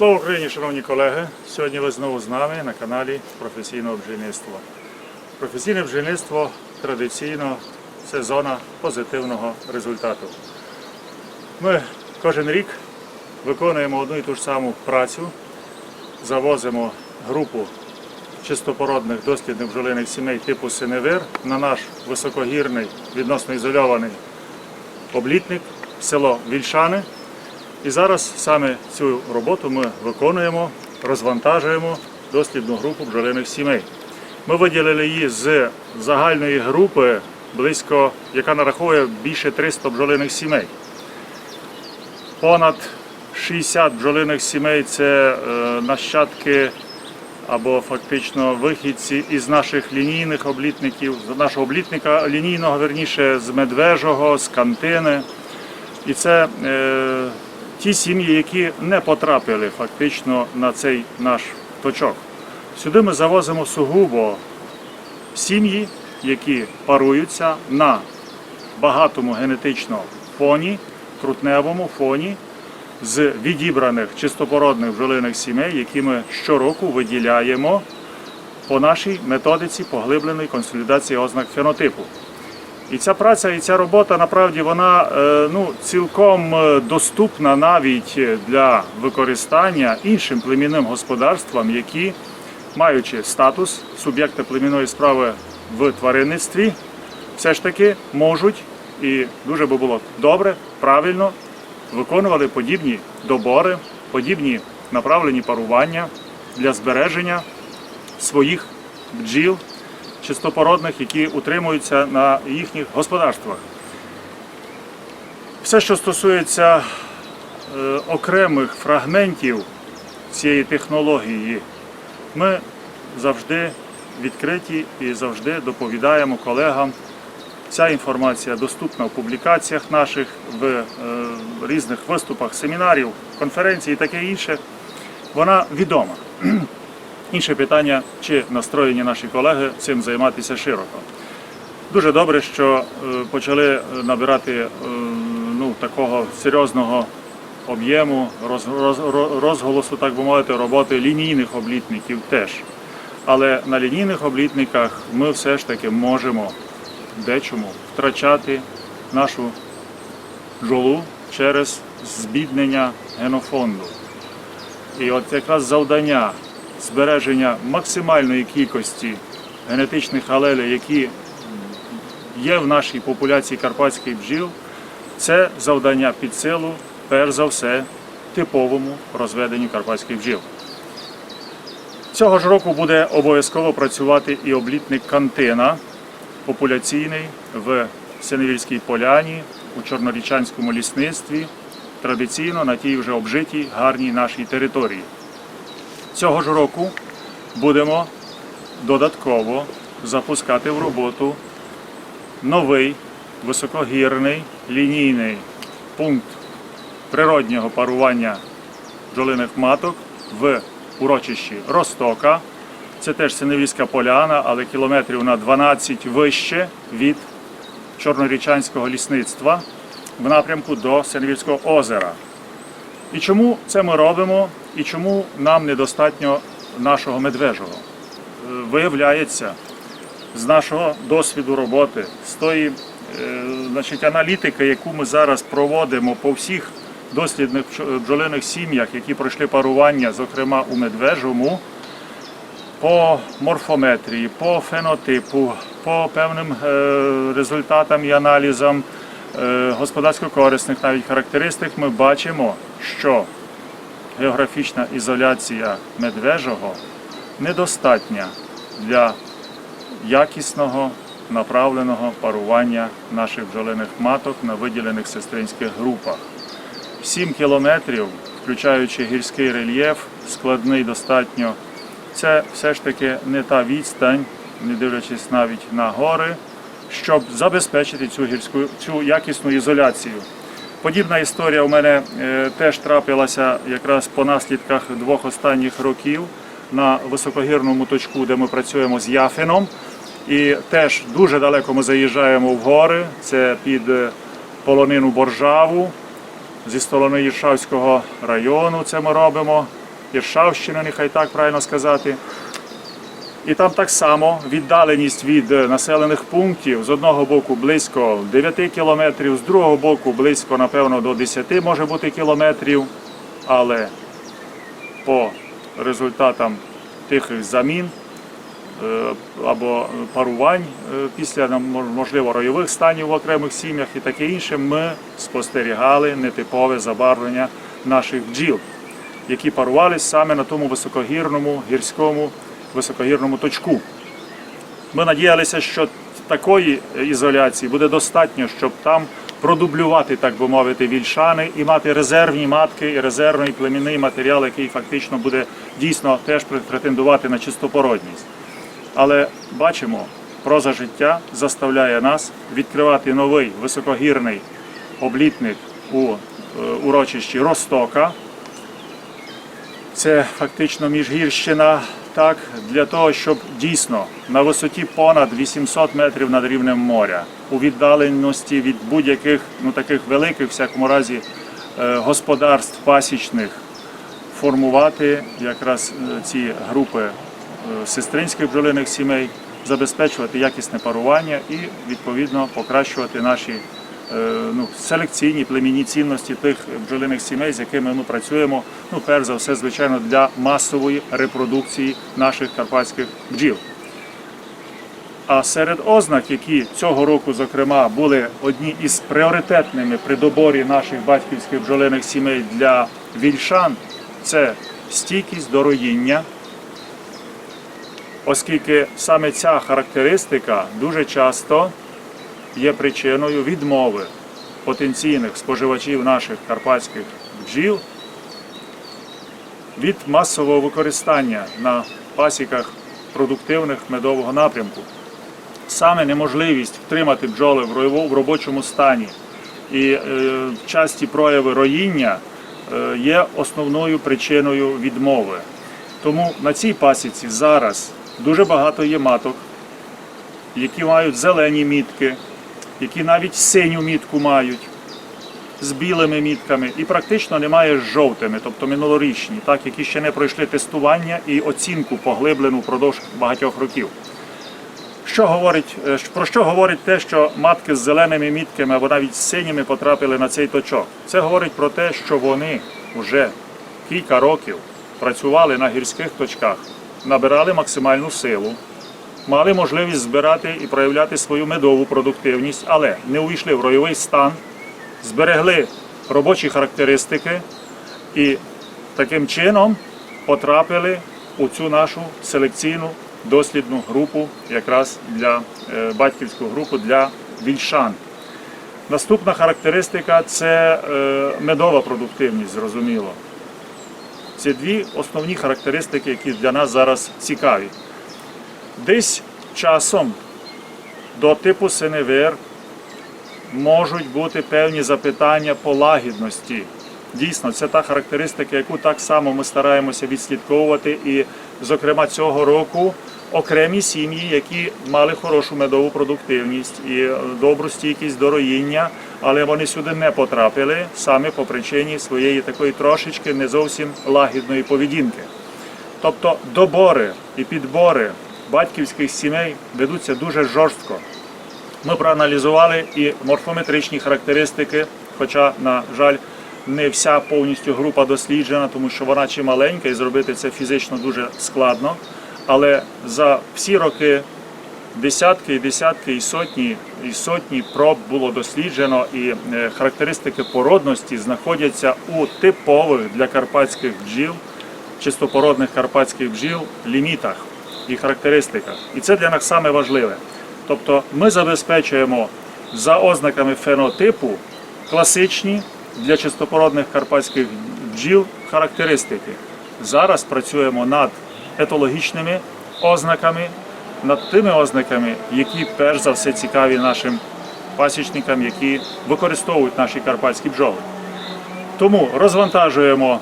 Слава Україні, шановні колеги! Сьогодні ви знову з нами на каналі Професійного бджільництва. Професійне бджільництво традиційно це зона позитивного результату. Ми кожен рік виконуємо одну і ту ж саму працю, завозимо групу чистопородних дослідних бджолиних сімей типу Синевир на наш високогірний, відносно ізольований облітник, село Вільшани. І зараз саме цю роботу ми виконуємо, розвантажуємо дослідну групу бджолиних сімей. Ми виділили її з загальної групи, близько, яка нараховує більше 300 бджолиних сімей. Понад 60 бджолиних сімей це е, нащадки або фактично вихідці із наших лінійних облітників, з нашого облітника лінійного, верніше, з медвежого, з кантини. І це е, ті сім'ї, які не потрапили фактично на цей наш точок. Сюди ми завозимо сугубо сім'ї, які паруються на багатому генетично фоні, трутневому фоні з відібраних чистопородних бджолиних сімей, які ми щороку виділяємо по нашій методиці поглибленої консолідації ознак фенотипу. І ця праця, і ця робота насправді вона е, ну, цілком е, доступна навіть для використання іншим племінним господарствам, які, маючи статус суб'єкта племінної справи в тваринництві, все ж таки можуть і дуже би було добре, правильно виконували подібні добори, подібні направлені парування для збереження своїх бджіл чистопородних, які утримуються на їхніх господарствах. Все, що стосується е, окремих фрагментів цієї технології, ми завжди відкриті і завжди доповідаємо колегам. Ця інформація доступна в публікаціях наших, в е, різних виступах, семінарів, конференцій і таке інше. Вона відома. Інше питання, чи настроєні наші колеги цим займатися широко. Дуже добре, що е, почали набирати е, ну, такого серйозного об'єму, роз, роз, роз- розголосу, так би мовити, роботи лінійних облітників теж. Але на лінійних облітниках ми все ж таки можемо дечому втрачати нашу бджолу через збіднення генофонду. І от якраз завдання збереження максимальної кількості генетичних алелей, які є в нашій популяції карпатських бджіл, це завдання під силу, перш за все, типовому розведенню карпатських бджіл. Цього ж року буде обов'язково працювати і облітник кантина популяційний в Синевільській поляні, у Чорнорічанському лісництві, традиційно на тій вже обжитій гарній нашій території. Цього ж року будемо додатково запускати в роботу новий високогірний лінійний пункт природнього парування бджолиних маток в урочищі Ростока. Це теж Синевільська поляна, але кілометрів на 12 вище від Чорнорічанського лісництва в напрямку до Синевільського озера. І чому це ми робимо, і чому нам недостатньо нашого медвежого? Е, Виявляється, з нашого досвіду роботи, з тої е, значить, аналітики, яку ми зараз проводимо по всіх дослідних бджолиних сім'ях, які пройшли парування, зокрема у медвежому, по морфометрії, по фенотипу, по певним е, результатам і аналізам господарсько-корисних навіть характеристик, ми бачимо, що географічна ізоляція медвежого недостатня для якісного направленого парування наших бджолиних маток на виділених сестринських групах. 7 кілометрів, включаючи гірський рельєф, складний достатньо. Це все ж таки не та відстань, не дивлячись навіть на гори, щоб забезпечити цю гірську цю якісну ізоляцію. Подібна історія у мене е, теж трапилася якраз по наслідках двох останніх років на високогірному точку, де ми працюємо з Яфином. І теж дуже далеко ми заїжджаємо в гори. Це під е, полонину Боржаву, зі сторони Іршавського району це ми робимо. Іршавщини, нехай так правильно сказати. І там так само віддаленість від е, населених пунктів з одного боку близько 9 кілометрів, з другого боку близько, напевно, до 10 може бути кілометрів. Але по результатам тихих замін е, або парувань е, після можливо ройових станів в окремих сім'ях і таке інше, ми спостерігали нетипове забарвлення наших бджіл, які парувались саме на тому високогірному гірському високогірному точку. Ми надіялися, що такої ізоляції буде достатньо, щоб там продублювати, так би мовити, вільшани і мати резервні матки і резервний племінний матеріал, який фактично буде дійсно теж претендувати на чистопородність. Але бачимо, проза життя заставляє нас відкривати новий високогірний облітник у е, урочищі Ростока. Це фактично міжгірщина, так, для того, щоб дійсно на висоті понад 800 метрів над рівнем моря, у віддаленості від будь-яких ну таких великих, всякому разі, е, господарств пасічних, формувати якраз е, ці групи е, сестринських бджолиних сімей, забезпечувати якісне парування і відповідно покращувати наші ну, селекційні племінні цінності тих бджолиних сімей, з якими ми працюємо. Ну, перш за все, звичайно, для масової репродукції наших карпатських бджіл. А серед ознак, які цього року, зокрема, були одні із пріоритетними при доборі наших батьківських бджолиних сімей для вільшан, це стійкість до роїння, оскільки саме ця характеристика дуже часто є причиною відмови потенційних споживачів наших карпатських бджіл від масового використання на пасіках продуктивних медового напрямку. Саме неможливість втримати бджоли в робочому стані і е, часті прояви роїння е, є основною причиною відмови. Тому на цій пасіці зараз дуже багато є маток, які мають зелені мітки, які навіть синю мітку мають з білими мітками, і практично немає з жовтими, тобто минулорічні, так, які ще не пройшли тестування і оцінку поглиблену впродовж багатьох років. Що говорить, е, про що говорить те, що матки з зеленими мітками або навіть з синіми потрапили на цей точок? Це говорить про те, що вони вже кілька років працювали на гірських точках, набирали максимальну силу, мали можливість збирати і проявляти свою медову продуктивність, але не увійшли в ройовий стан, зберегли робочі характеристики і таким чином потрапили у цю нашу селекційну дослідну групу, якраз для е, батьківську групу для вільшан. Наступна характеристика це е, медова продуктивність, зрозуміло. Це дві основні характеристики, які для нас зараз цікаві. Десь часом до типу синевир можуть бути певні запитання по лагідності. Дійсно, це та характеристика, яку так само ми стараємося відслідковувати. І, зокрема, цього року окремі сім'ї, які мали хорошу медову продуктивність і е, добру стійкість до роїння, але вони сюди не потрапили саме по причині своєї такої трошечки не зовсім лагідної поведінки. Тобто добори і підбори батьківських сімей ведуться дуже жорстко. Ми проаналізували і морфометричні характеристики, хоча, на жаль, не вся повністю група досліджена, тому що вона чи маленька, і зробити це фізично дуже складно. Але за всі роки десятки і десятки і сотні і сотні проб було досліджено, і е, характеристики породності знаходяться у типових для карпатських бджіл, чистопородних карпатських бджіл лімітах і характеристиках. І це для нас саме важливе. Тобто ми забезпечуємо за ознаками фенотипу класичні для чистопородних карпатських бджіл характеристики. Зараз працюємо над етологічними ознаками, над тими ознаками, які перш за все цікаві нашим пасічникам, які використовують наші карпатські бджоли. Тому розвантажуємо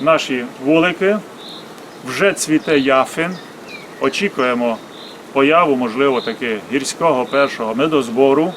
наші вулики, вже цвіте яфин, очікуємо появу, можливо, таки гірського першого медозбору.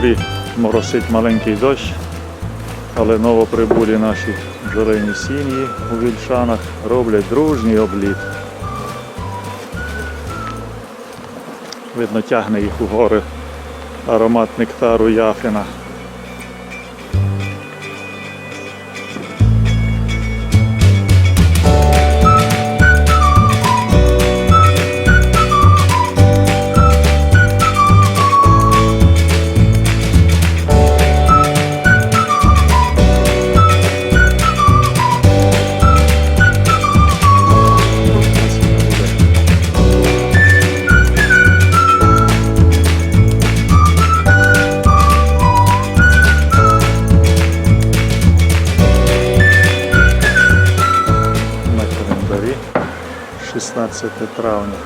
Дворі моросить маленький дощ, але новоприбулі наші бджолині сім'ї у Вільшанах роблять дружній обліт. Видно, тягне їх у гори аромат нектару яфіна. 16 травня.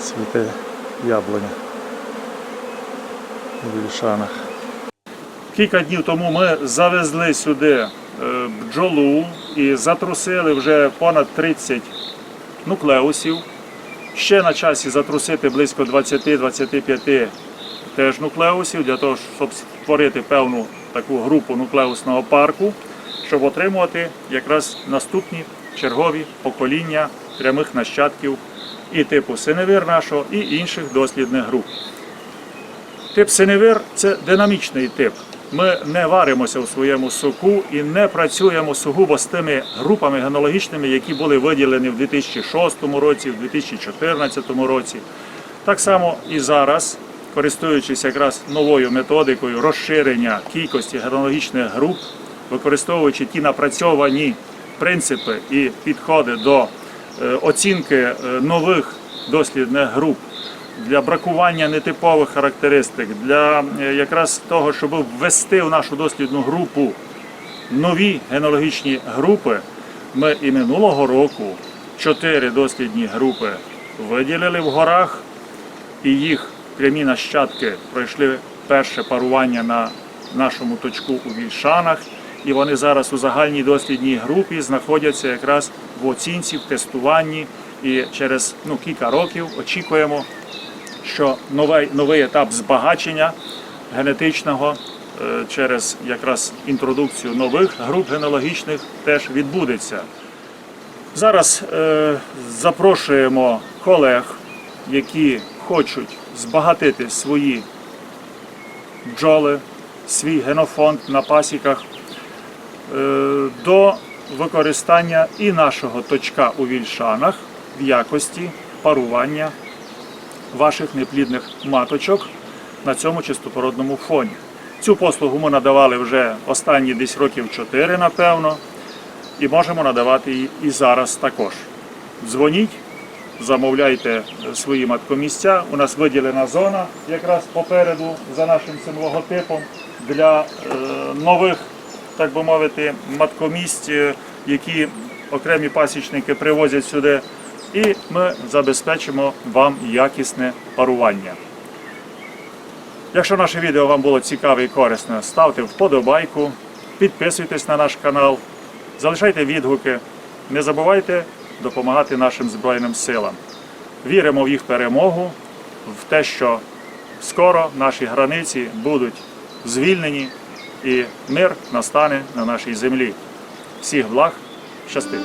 Цвіте яблуня у Вільшанах. Кілька днів тому ми завезли сюди е, бджолу і затрусили вже понад 30 нуклеусів. Ще на часі затрусити близько 20-25 теж нуклеусів для того, щоб створити певну таку групу нуклеусного парку, щоб отримувати якраз наступні чергові покоління прямих нащадків і типу синевир нашого, і інших дослідних груп. Тип синевир це динамічний тип. Ми не варимося у своєму соку і не працюємо сугубо з тими групами генологічними, які були виділені в 2006 році, в 2014 році. Так само і зараз, користуючись якраз новою методикою розширення кількості генологічних груп, використовуючи ті напрацьовані принципи і підходи до оцінки е, нових дослідних груп, для бракування нетипових характеристик, для е, якраз того, щоб ввести в нашу дослідну групу нові генологічні групи, ми і минулого року чотири дослідні групи виділили в горах, і їх прямі нащадки пройшли перше парування на нашому точку у Вільшанах. І вони зараз у загальній дослідній групі знаходяться якраз оцінці, в тестуванні. І через ну, кілька років очікуємо, що новий, новий етап збагачення генетичного е, через якраз інтродукцію нових груп генологічних теж відбудеться. Зараз е, запрошуємо колег, які хочуть збагатити свої бджоли, свій генофонд на пасіках е, до використання і нашого точка у вільшанах в якості парування ваших неплідних маточок на цьому чистопородному фоні. Цю послугу ми надавали вже останні десь років 4, напевно, і можемо надавати її і зараз також. Дзвоніть, замовляйте свої маткомісця. У нас виділена зона якраз попереду за нашим цим логотипом для е, нових, так би мовити, маткомісць, е, які окремі пасічники привозять сюди. І ми забезпечимо вам якісне парування. Якщо наше відео вам було цікаве і корисне, ставте вподобайку, підписуйтесь на наш канал, залишайте відгуки, не забувайте допомагати нашим Збройним силам. Віримо в їх перемогу, в те, що скоро наші границі будуть звільнені і мир настане на нашій землі. Всіх благ, щасти!